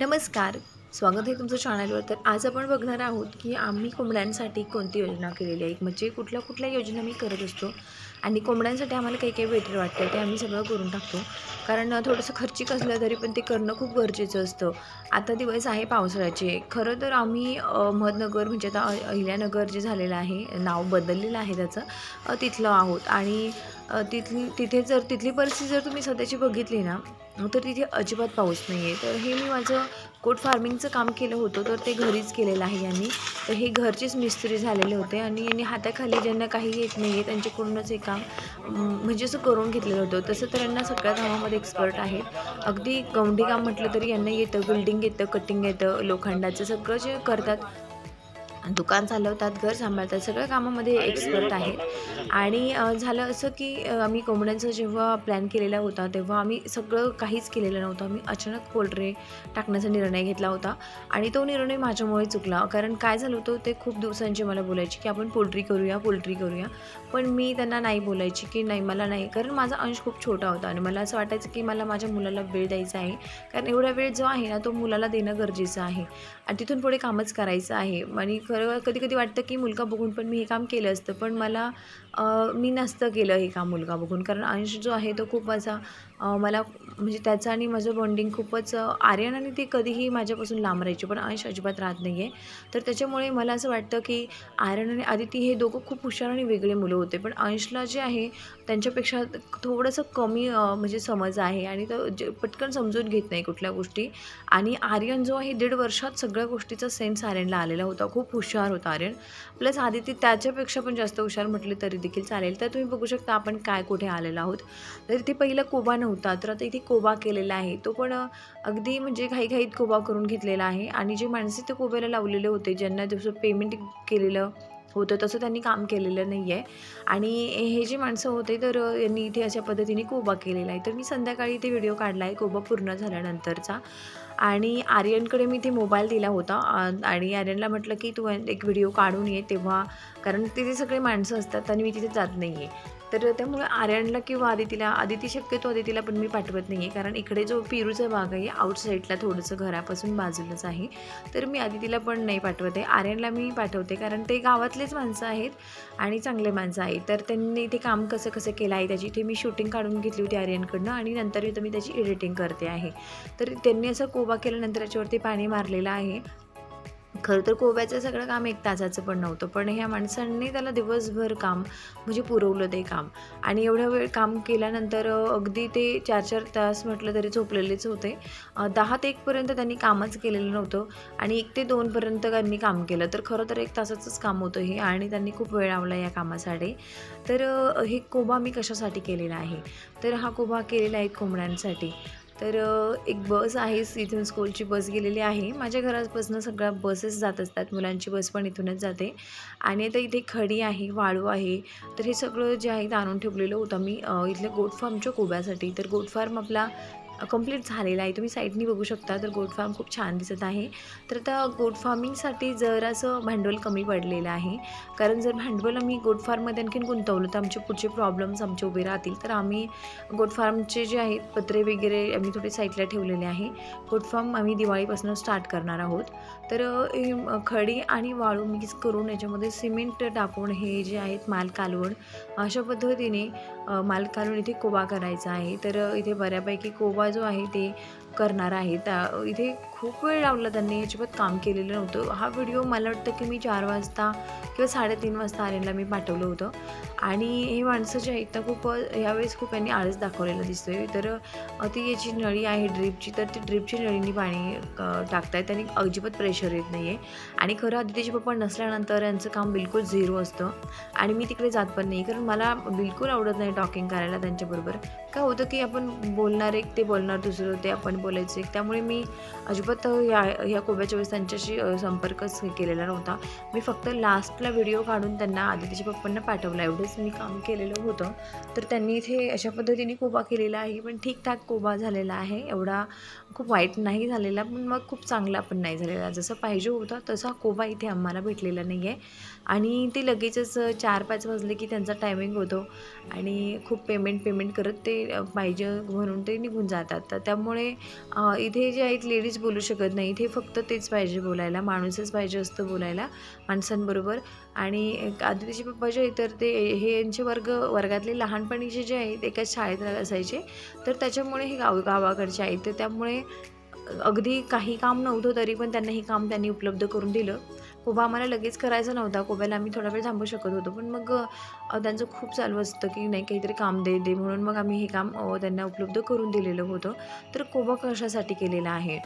नमस्कार. स्वागत आहे तुमचं चॅनलवर तर आज आपण बघणार आहोत की आम्ही कोंबड्यांसाठी कोणती योजना केलेली आहे? म्हणजे कुठल्या कुठल्या योजना मी करत असतो आणि कोंबड्यांसाठी आम्हाला काही काही बेटर वाटतं ते आम्ही सगळं करून टाकतो. कारण थोडंसं खर्चिक असलं तरी पण ते करणं खूप गरजेचं असतं. आता दिवस आहे पावसाळ्याचे. खरं तर आम्ही अहमदनगर म्हणजे आता अहिल्यानगर जे झालेलं आहे नाव बदललेलं आहे त्याचं तिथलं आहोत. आणि तिथली तिथे जर तिथली परिस्थिती जर तुम्ही सध्याची बघितली ना तर तिथे अजिबात पाऊस नाही आहे तर हे मी माझं कोट फार्मिंगचं काम केलं होतं तर ते घरीच केलेलं आहे यांनी. तर हे घरचेच मिस्त्री झालेले होते आणि यांनी हाताखाली ज्यांना काही येत नाही आहे त्यांच्याकडूनच हे काम म्हणजे असं करून घेतलेलं होतं. तसं तर यांना सगळ्या कामामध्ये एक्सपर्ट आहेत. अगदी गवंडी काम म्हटलं तरी यांना येतं बिल्डिंग येतं कटिंग येतं लोखंडाचं सगळं जे करतात दुकान चालवतात घर सांभाळतात सगळ्या कामामध्ये एक्सपर्ट आहेत आणि झालं असं की आम्ही कोंबड्यांचा जेव्हा प्लॅन केलेला होता तेव्हा आम्ही सगळं काहीच केलेलं नव्हतं. आम्ही अचानक पोल्ट्री टाकण्याचा निर्णय घेतला होता आणि तो निर्णय माझ्यामुळे चुकला. कारण काय झालं होतं ते खूप दिवसांचे मला बोलायचे की आपण पोल्ट्री करूया पोल्ट्री करूया. पण मी त्यांना नाही बोलायची की नाही मला नाही. कारण माझा अंश खूप छोटा होता आणि मला असं वाटायचं की मला माझ्या मुलाला वेळ द्यायचा आहे. कारण एवढा वेळ जो आहे ना तो मुलाला देणं गरजेचं आहे. आणि तिथून पुढे कामच करायचं आहे. आणि खरं कधी कधी वाटतं की मुलगा बघून पण मी हे काम केलं असतं. पण मला मी नसतं केलं हे काम मुलगा बघून. कारण अंश जो आहे तो खूप असा मला म्हणजे त्याचं आणि माझं बॉन्डिंग खूपच आर्यन आणि ते कधीही माझ्यापासून लांब राहायचे पण अंश अजिबात राहत नाही आहे तर त्याच्यामुळे मला असं वाटतं की आर्यन आणि आदिती हे दोघं खूप हुशार आणि वेगळे मुलं होते. पण अंशला जे आहे त्यांच्यापेक्षा थोडंसं कमी म्हणजे समज आहे आणि तो जे पटकन समजून घेत नाही कुठल्या गोष्टी. आणि आर्यन जो आहे दीड वर्षात सगळ्या गोष्टीचा सेन्स आर्यनला आलेला होता. खूप हुशार होता आर्यन. प्लस आदिती त्याच्यापेक्षा पण जास्त हुशार म्हटले तरी देखील चालेल. तर तुम्ही बघू शकता आपण काय कुठे आलेलो आहोत. तर ते पहिलं कोबा नव्हतं. तर आता इथे कोबा केलेला आहे. तो पण अगदी म्हणजे घाईघाईत कोबा करून घेतलेला आहे. आणि जे माणसे ते कोब्याला लावलेले होते ज्यांना जसं पेमेंट केलेलं होतं तसं त्यांनी काम केलेलं नाही आहे आणि हे जे माणसं होते तर यांनी इथे अशा पद्धतीने कोबा केलेला आहे. तर मी संध्याकाळी इथे व्हिडिओ काढला आहे कोबा पूर्ण झाल्यानंतरचा. आणि आर्यनकडे मी ते मोबाईल दिला होता. आणि आर्यनला म्हटलं की तू एक व्हिडिओ काढून ये तेव्हा कारण तिथे सगळे माणसं असतात आणि मी तिथे जात नाही आहे तर त्यामुळे आर्यनला किंवा आदितीला आदिती शक्यतो आदितीला पण मी पाठवत नाही आहे कारण इकडे जो पेरूचा भाग आहे आउटसाईडला थोडंसं घरापासून बाजूलाच आहे. तर मी आदितीला पण नाही पाठवत. आहे आर्यनला मी पाठवते कारण ते गावातलेच माणसं आहेत आणि चांगले माणसं आहेत. तर त्यांनी ते काम कसं कसं केलं आहे त्याची इथे मी शूटिंग काढून घेतली होती आर्यनकडनं आणि नंतर इथं मी त्याची एडिटिंग करते आहे. तर त्यांनी असं कोबा केल्यानंतर त्याच्यावरती पाणी मारलेलं आहे. खरं तर कोब्याचं सगळं काम एक तासाचं पण नव्हतं पण ह्या माणसांनी त्याला दिवसभर काम म्हणजे पुरवलं ते काम. आणि एवढा वेळ काम केल्यानंतर अगदी ते चार चार तास म्हटलं तरी झोपलेलेच होते. दहा ते एकपर्यंत त्यांनी कामच केलेलं नव्हतं आणि एक ते दोनपर्यंत त्यांनी काम केलं. तर खरं तर एक तासाचंच काम होतं हे आणि त्यांनी खूप वेळ लावला या कामासाठी. तर हे कोबा मी कशासाठी केलेला आहे? तर हा कोबा केलेला आहे कोंबड्यांसाठी. तर एक बस आहे इथून स्कूलची बस गेलेली आहे. माझ्या घरापासून सगळ्या बसेस जात असतात. मुलांची बस पण इथूनच जाते. आणि आता इथे खडी आहे वाळू आहे. तर हे सगळं जे आहे ते आणून ठेवलेलं होतं मी इथल्या गोट फार्मच्या कोब्यासाठी. तर गोट फार्म आपला कंप्लीट झालेला आहे. तुम्ही साईडनी बघू शकता. तर गोट फार्म खूप छान दिसत आहे. तर आता गोट फार्मिंगसाठी जरासं भांडवल कमी पडलेलं आहे. कारण जर भांडवल आम्ही गोट फार्ममध्ये आणखीन गुंतवलं तर आमचे पुढचे प्रॉब्लेम्स आमचे उभे राहतील. तर आम्ही गोट फार्मचे जे आहेत पत्रे वगैरे आम्ही थोडे साईडला ठेवलेले आहे. गोट फार्म आम्ही दिवाळीपासून स्टार्ट करणार आहोत. तर हे खडी आणि वाळू मिक्स करून याच्यामध्ये सिमेंट टाकून हे जे आहेत माल कालवण अशा पद्धतीने माल कालवण इथे कोबा करायचा आहे. तर इथे बऱ्यापैकी कोबा जो आहे ते करणार आहे. त्या इथे खूप वेळ लावला त्यांनी अजिबात काम केलेलं नव्हतं. हा व्हिडिओ मला वाटतं की मी चार वाजता किंवा साडेतीन वाजता आर्यनला मी पाठवलं होतं. आणि हे माणसं जे आहेत ना खूप यावेळेस खूप यांनी आळस दाखवलेला दिसतोय. तर ती याची नळी आहे ड्रीपची तर ती ड्रीपची नळींनी पाणी अ, टाकतायत. आणि अजिबात प्रेशर येत नाही आहे आणि खरं आदितीचे पप्पा नसल्यानंतर यांचं काम बिलकुल झिरो असतं. आणि मी तिकडे जात पण नाही. कारण मला बिलकुल आवडत नाही टॉकिंग करायला त्यांच्याबरोबर. काय होतं की आपण बोलणार एक ते बोलणार दुसरं ते आपण बोलायचं एक. त्यामुळे मी अजिबात या ह्या कोब्याच्या वेळेस त्यांच्याशी संपर्कच केलेला नव्हता. मी फक्त लास्टला व्हिडिओ काढून त्यांना आदितीच्या पप्पांना पाठवला. एवढंच मी काम केलेलं होतं. तर त्यांनी इथे अशा पद्धतीने कोबा केलेला आहे पण ठीकठाक कोबा झालेला आहे. एवढा खूप वाईट नाही झालेला पण मग खूप चांगला पण नाही झालेला. जसं पाहिजे होता तसा कोबा इथे आम्हाला भेटलेला नाही आहे आणि ते लगेचच चार पाच वाजले की त्यांचा टायमिंग होतो आणि खूप पेमेंट पेमेंट करत ते पाहिजे म्हणून ते निघून जातात. तर त्यामुळे इथे जे आहेत लेडीज बोलू शकत नाही. इथे फक्त तेच पाहिजे बोलायला. माणूसच पाहिजे असतं बोलायला माणसांबरोबर. आणि एक आदितीचे पप्पा जे आहे तर ते हे यांचे वर्ग वर्गातले लहानपणीचे जे आहेत एकाच शाळेत असायचे. तर त्याच्यामुळे हे गाव गावाकडचे आहेत. तर त्यामुळे अगदी काही काम नव्हतं तरी पण त्यांना हे काम त्यांनी उपलब्ध करून दिलं. कोबा आम्हाला लगेच करायचा नव्हता. कोब्याला आम्ही थोडा वेळ थांबू शकत होतो. पण मग त्यांचं खूप चालू असतं की नाही काहीतरी काम दे दे म्हणून मग आम्ही हे काम त्यांना उपलब्ध करून दिलेलं होतं. तर कोबा कशासाठी केलेला आहे?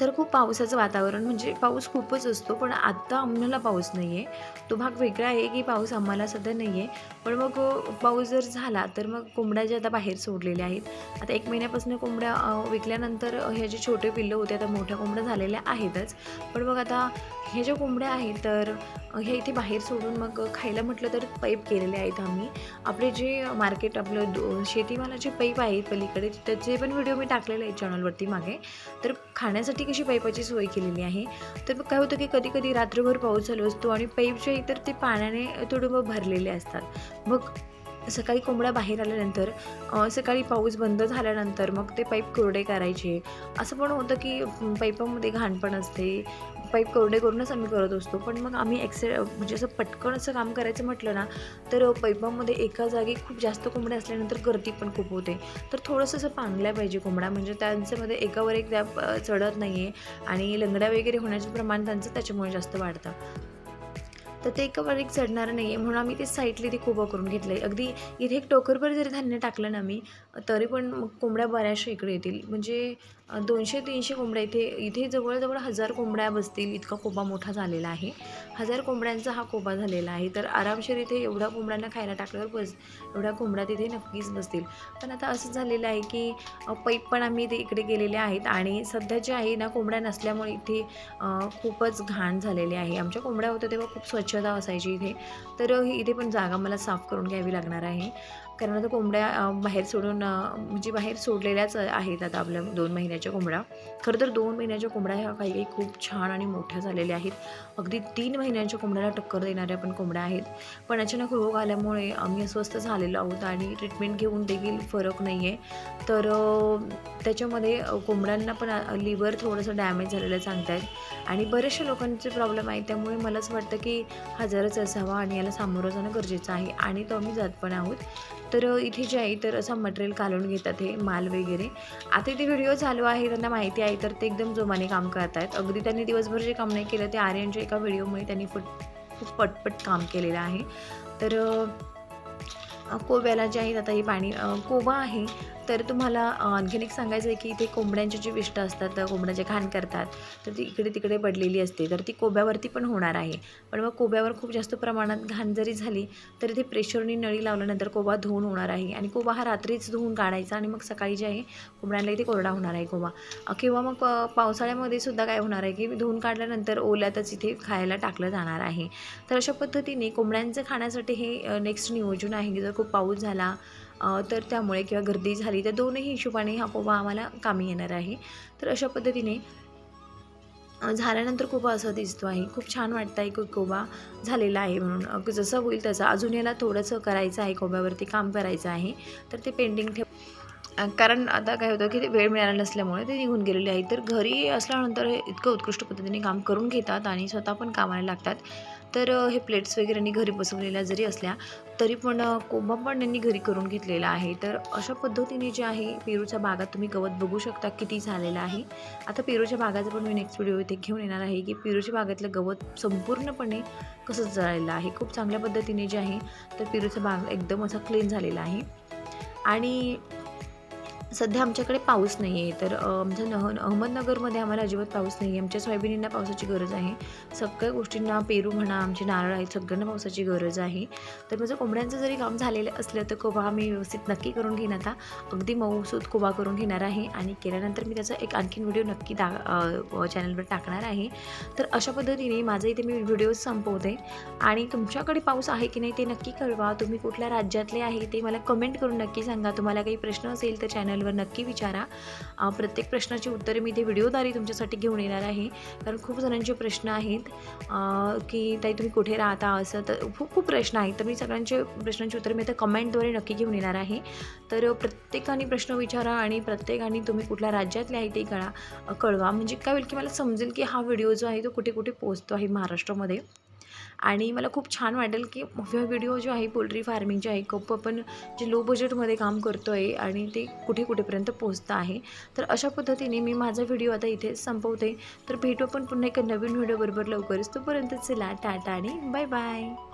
तर खूप पावसाचं वातावरण म्हणजे पाऊस खूपच असतो पण आत्ता आम्हाला पाऊस नाही आहे तो भाग वेगळा आहे की पाऊस आम्हाला सध्या नाही आहे पण मग पाऊस जर झाला तर मग कोंबड्या ज्या आता बाहेर सोडलेल्या आहेत आता एक महिन्यापासून कोंबड्या विकल्यानंतर ह्या जे छोटे पिल्लं होते आता मोठ्या कोंबड्या झालेल्या आहेतच. पण मग आता ह्या ज्या कोंबड्या आहेत तर हे ह्या इथे बाहेर सोडून मग खायला म्हटलं तर पैप केलेले आहेत आम्ही. आपले जे मार्केट आपलं दो शेतीमालाचे पैप आहेत पलीकडे. त्याचे पण व्हिडिओ मी टाकलेले आहेत चॅनलवरती मागे. तर खाण्यासाठी कशी पाईपाची सोय केलेली आहे? तर मग काय होतं की कधी कधी रात्रभर पाऊस चालू असतो आणि पाईपच्या इतर तर ते पाण्याने तुडुंब भरलेले असतात. मग सकाळी कोंबड्या बाहेर आल्यानंतर सकाळी पाऊस बंद झाल्यानंतर मग ते पाईप कोरडे करायचे. असं पण होतं की पाईपामध्ये घाण पण असते. पाईप कोरडे करूनच आम्ही करत असतो. पण मग आम्ही एक्से म्हणजे असं पटकन असं काम करायचं म्हटलं ना तर पाईपामध्ये एका जागी खूप जास्त कोंबड्या असल्यानंतर गर्दी पण खूप होते. तर थोडंसं असं पांगल्या पाहिजे कोंबड्या म्हणजे त्यांच्यामध्ये एकावर एक व्याप चढत नाही आहे आणि लंगड्या वगैरे होण्याचे प्रमाण त्यांचं त्याच्यामुळे जास्त वाढतं. तर ते एकावर एक चढणार नाही आहे म्हणून आम्ही ते साईटली ते उभं करून घेतलं आहे अगदी इथे एक टोकरभर जरी धान्य टाकलं ना मी तरी पण मग कोंबड्या बऱ्याचशा इकडे येतील. म्हणजे दोनशे तीनशे कोंबड्या इथे इथे जवळजवळ हजार कोंबड्या बसतील. इतका कोबा मोठा झालेला आहे. हजार कोंबड्यांचा हा कोबा झालेला आहे. तर आरामशीर इथे एवढ्या कोंबड्यांना खायला टाकल्यावर बस एवढ्या कोंबड्या तिथे नक्कीच बसतील. पण आता असं झालेलं आहे की पैप पण आम्ही ते इकडे गेलेले आहेत आणि सध्या जे आहे ना कोंबड्या नसल्यामुळे इथे खूपच घाण झालेली आहे. आमच्या कोंबड्या होत्या तेव्हा खूप स्वच्छता असायची इथे. तर ही इथे पण जागा मला साफ करून घ्यावी लागणार आहे. कारण आता कोंबड्या बाहेर सोडून म्हणजे बाहेर सोडलेल्याच आहेत आता आपल्या दोन महिन्याच्या कोंबड्या. खरं तर दोन महिन्याच्या कोंबड्या ह्या काही काही खूप छान आणि मोठ्या झालेल्या आहेत. अगदी तीन महिन्यांच्या कोंबड्याला टक्कर देणाऱ्या पण कोंबड्या आहेत. पण अचानक रोग आल्यामुळे आम्ही अस्वस्थ झालेलो आहोत आणि ट्रीटमेंट घेऊन देखील फरक नाही आहे तर त्याच्यामध्ये कोंबड्यांना पण लिव्हर थोडंसं डॅमेज झालेलं सांगतायत. आणि बरेचशा लोकांचे प्रॉब्लेम आहेत. त्यामुळे मलाच वाटतं की हजारच असावा आणि याला सामोरं जाणं गरजेचं आहे. आणि तो आम्ही जात पण आहोत. तर इथे जे आहे तर असं मटेरियल घालून घेतात हे माल वगैरे. आता इथे व्हिडिओ चालू आहे त्यांना माहिती आहे तर ते एकदम जोमाने काम करत आहेत अगदी त्यांनी दिवसभर जे काम नाही केलं ते आर्यनच्या एका व्हिडिओमुळे त्यांनी फुट खूप पटपट काम केलेलं आहे. तर कोव्याला कोब्याला जे आहेत आता हे पाणी कोवा कोबा आहे तर तुम्हाला आणखीन एक सांगायचं आहे की इथे कोंबड्यांची जी विष्ट असतात कोंबड्याचे घाण करतात. तर ती इकडे तिकडे पडलेली असते. तर ती कोब्यावरती पण होणार आहे. पण मग कोब्यावर खूप जास्त प्रमाणात घाण जरी झाली तर इथे प्रेशरनी नळी लावल्यानंतर कोबा धुवून होणार आहे. आणि कोबा हा रात्रीच धुवून काढायचा आणि मग सकाळी जे आहे कोंबड्यांना इथे कोरडा होणार आहे कोबा. किंवा मग पावसाळ्यामध्ये सुद्धा काय होणार आहे की धुवून काढल्यानंतर ओल्यातच इथे खायला टाकलं जाणार आहे. तर अशा पद्धतीने कोंबड्यांचं खाण्यासाठी हे नेक्स्ट नियोजन आहे की जर खूप पाऊस झाला तर त्यामुळे किंवा गर्दी झाली तर दोनही हिशोबाने हा कोबा आम्हाला कामी येणार आहे. तर अशा पद्धतीने झाल्यानंतर कोबा असा दिसतो आहे. खूप छान वाटतं आहे की कोबा झालेला आहे म्हणून. जसं होईल तसं. अजून याला थोडंसं करायचं आहे कोब्यावरती काम करायचं आहे. तर ते पेंडिंग ठेव कारण आता काय होतं की ते वेळ मिळाला नसल्यामुळे ते निघून गेलेले आहेत. तर घरी असल्यानंतर हे इतकं उत्कृष्ट पद्धतीने काम करून घेतात आणि स्वतः पण कामाला लागतात. तर हे प्लेट्स वगैरे आणि घरी बसवलेल्या जरी असल्या तरी पण कोंबा पण यांनी घरी करून घेतलेला आहे. तर अशा पद्धतीने जे आहे पेरूच्या बागात तुम्ही गवत बघू शकता किती झालेलं आहे. आता पेरूच्या बागाचा पण मी नेक्स्ट व्हिडिओ इथे घेऊन येणार आहे की पेरूच्या बागातलं गवत संपूर्णपणे कसं जळालेलं आहे. खूप चांगल्या पद्धतीने जे आहे तर पेरूचा बाग एकदम असा क्लीन झालेला आहे. आणि सध्या आमच्याकडे पाऊस नाही आहे. तर आमच्या नह अहमदनगरमध्ये आम्हाला अजिबात पाऊस नाही आहे. आमच्या सोयाबीनींना पावसाची गरज आहे. सगळ्या गोष्टींना पेरू म्हणा आमचे नारळ आहेत सगळ्यांना पावसाची गरज आहे. तर माझं कोंबड्यांचं जरी काम झालेलं असलं तर कोबा मी व्यवस्थित नक्की करून घेईन आता. अगदी मऊसूत कोबा करून घेणार आहे आणि केल्यानंतर मी त्याचा एक आणखीन व्हिडिओ नक्की टा चॅनलवर टाकणार आहे. तर अशा पद्धतीने माझं इथे मी व्हिडिओ संपवते. आणि तुमच्याकडे पाऊस आहे की नाही ते नक्की कळवा. तुम्ही कुठल्या राज्यातले आहे ते मला कमेंट करून नक्की सांगा. तुम्हाला काही प्रश्न असेल तर चॅनल चॅनलवर नक्की विचारा. प्रत्येक प्रश्नाची उत्तरे मी ते व्हिडिओद्वारे तुमच्यासाठी घेऊन येणार आहे. कारण खूप जणांचे प्रश्न आहेत की ताई तुम्ही कुठे राहता असं तर खूप खूप प्रश्न आहेत. तर मी सगळ्यांचे प्रश्नांची उत्तरे मी आता कमेंटद्वारे नक्की घेऊन येणार आहे. तर प्रत्येकाने प्रश्न विचारा आणि प्रत्येकाने तुम्ही कुठल्या राज्यातले आहे ते कळा कळवा. म्हणजे काय होईल की मला समजेल की हा व्हिडिओ जो आहे तो कुठे कुठे पोहोचतो आहे महाराष्ट्रामध्ये. आणि मला खूप छान वाटेल की हा व्हिडिओ जो आहे पोल्ट्री फार्मिंग जे आहे खूप आपण जे लो बजेटमध्ये काम करतो आहे आणि ते कुठे कुठेपर्यंत पोहोचतं आहे. तर अशा पद्धतीने मी माझा व्हिडिओ आता इथे संपवते. तर भेटू आपण पुन्हा एका नवीन व्हिडिओबरोबर लवकरच. तोपर्यंत चला टाटा आणि बाय बाय